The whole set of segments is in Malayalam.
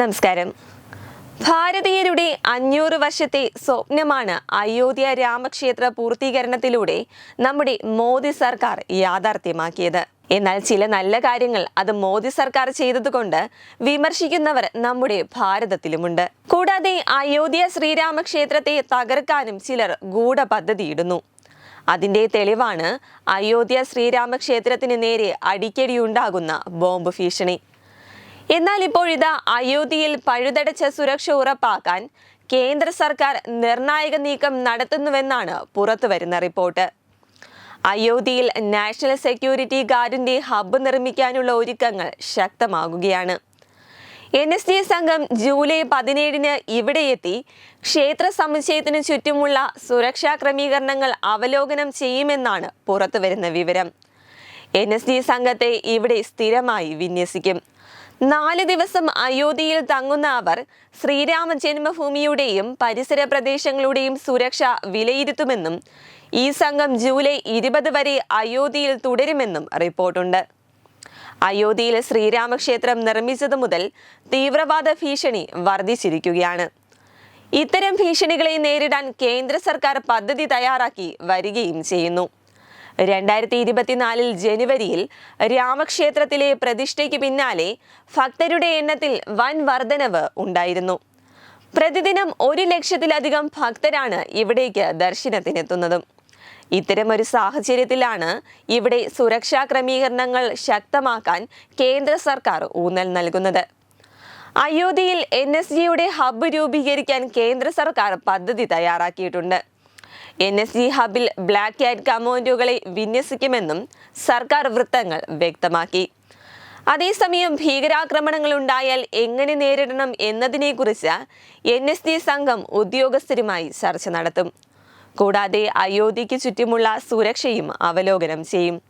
നമസ്കാരം. ഭാരതീയരുടെ അഞ്ഞൂറ് വർഷത്തെ സ്വപ്നമാണ് അയോധ്യ രാമക്ഷേത്ര പൂർത്തീകരണത്തിലൂടെ നമ്മുടെ മോദി സർക്കാർ യാഥാർത്ഥ്യമാക്കിയത്. എന്നാൽ ചില നല്ല കാര്യങ്ങൾ അത് മോദി സർക്കാർ ചെയ്തതുകൊണ്ട് വിമർശിക്കുന്നവർ നമ്മുടെ ഭാരതത്തിലുമുണ്ട്. കൂടാതെ അയോധ്യ ശ്രീരാമക്ഷേത്രത്തെ തകർക്കാനും ചിലർ ഗൂഢപദ്ധതിയിടുന്നു. അതിന്റെ തെളിവാണ് അയോധ്യ ശ്രീരാമക്ഷേത്രത്തിന് നേരെ അടിക്കടിയുണ്ടാകുന്ന ബോംബ് ഭീഷണി. എന്നാൽ ഇപ്പോഴിതാ അയോധ്യയിൽ പഴുതടച്ച സുരക്ഷ ഉറപ്പാക്കാൻ കേന്ദ്ര സർക്കാർ നിർണായക നീക്കം നടത്തുന്നുവെന്നാണ് പുറത്തുവരുന്ന റിപ്പോർട്ട്. അയോധ്യയിൽ നാഷണൽ സെക്യൂരിറ്റി ഗാർഡിന്റെ ഹബ്ബ് നിർമ്മിക്കാനുള്ള ഒരുക്കങ്ങൾ ശക്തമാകുകയാണ്. എൻ എസ് ഡി സംഘം ജൂലൈ പതിനേഴിന് ഇവിടെ എത്തി ക്ഷേത്ര സമുച്ചയത്തിനു ചുറ്റുമുള്ള സുരക്ഷാ ക്രമീകരണങ്ങൾ അവലോകനം ചെയ്യുമെന്നാണ് പുറത്തുവരുന്ന വിവരം. എൻ എസ് ഡി സംഘത്തെ ഇവിടെ സ്ഥിരമായി വിന്യസിക്കും. നാല് ദിവസം അയോധ്യയിൽ തങ്ങുന്ന അവർ ശ്രീരാമ ജന്മഭൂമിയുടെയും പരിസര പ്രദേശങ്ങളുടെയും സുരക്ഷ വിലയിരുത്തുമെന്നും ഈ സംഘം ജൂലൈ ഇരുപത് വരെ അയോധ്യയിൽ തുടരുമെന്നും റിപ്പോർട്ടുണ്ട്. അയോധ്യയിൽ ശ്രീരാമക്ഷേത്രം നിർമ്മിച്ചതു മുതൽ തീവ്രവാദ ഭീഷണി വർദ്ധിച്ചിരിക്കുകയാണ്. ഇത്തരം ഭീഷണികളെ നേരിടാൻ കേന്ദ്ര സർക്കാർ പദ്ധതി തയ്യാറാക്കി വരികയും ചെയ്യുന്നു. രണ്ടായിരത്തി ഇരുപത്തിനാലിൽ ജനുവരിയിൽ രാമക്ഷേത്രത്തിലെ പ്രതിഷ്ഠയ്ക്ക് പിന്നാലെ ഭക്തരുടെ എണ്ണത്തിൽ വൻ വർധനവ് ഉണ്ടായിരുന്നു. പ്രതിദിനം ഒരു ലക്ഷത്തിലധികം ഭക്തരാണ് ഇവിടേക്ക് ദർശനത്തിനെത്തുന്നതും. ഇത്തരമൊരു സാഹചര്യത്തിലാണ് ഇവിടെ സുരക്ഷാ ക്രമീകരണങ്ങൾ ശക്തമാക്കാൻ കേന്ദ്ര സർക്കാർ ഊന്നൽ നൽകുന്നത്. അയോധ്യയിൽ എൻ എസ് ജിയുടെ ഹബ്ബ് രൂപീകരിക്കാൻ കേന്ദ്ര സർക്കാർ പദ്ധതി തയ്യാറാക്കിയിട്ടുണ്ട്. എൻ എസ് ജി ഹബിൽ ബ്ലാക്ക് ക്യാറ്റ് കമാൻഡോകളെ വിന്യസിക്കുമെന്നും സർക്കാർ വൃത്തങ്ങൾ വ്യക്തമാക്കി. അതേസമയം ഭീകരാക്രമണങ്ങൾ ഉണ്ടായാൽ എങ്ങനെ നേരിടണം എന്നതിനെക്കുറിച്ച് എൻ എസ് ജി സംഘം ഉദ്യോഗസ്ഥരുമായി ചർച്ച നടത്തും. കൂടാതെ അയോധ്യയ്ക്ക് ചുറ്റുമുള്ള സുരക്ഷയും അവലോകനം ചെയ്യും.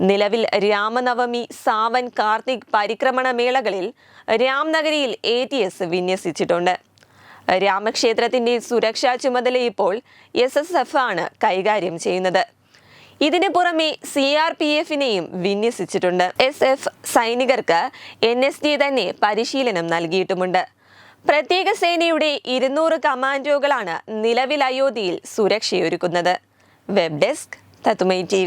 നിലവിൽ രാമനവമി സാവൻ കാർത്തിക് പരിക്രമണ മേളകളിൽ രാംനഗരിയിൽ എ ടി എസ് വിന്യസിച്ചിട്ടുണ്ട്. രാമക്ഷേത്രത്തിന്റെ സുരക്ഷാ ചുമതല ഇപ്പോൾ എസ് എസ് എഫ് ആണ് കൈകാര്യം ചെയ്യുന്നത്. ഇതിനു പുറമെ സി ആർ പി എഫിനെയും വിന്യസിച്ചിട്ടുണ്ട്. എസ് എഫ് സൈനികർക്ക് എൻ എസ് ഡി തന്നെ പരിശീലനം നൽകിയിട്ടുമുണ്ട്. പ്രത്യേക സേനയുടെ ഇരുന്നൂറ് കമാൻഡോകളാണ് നിലവിൽ അയോധ്യയിൽ സുരക്ഷയൊരുക്കുന്നത്. വെബ് ഡെസ്ക് തത്തുമൈ ടി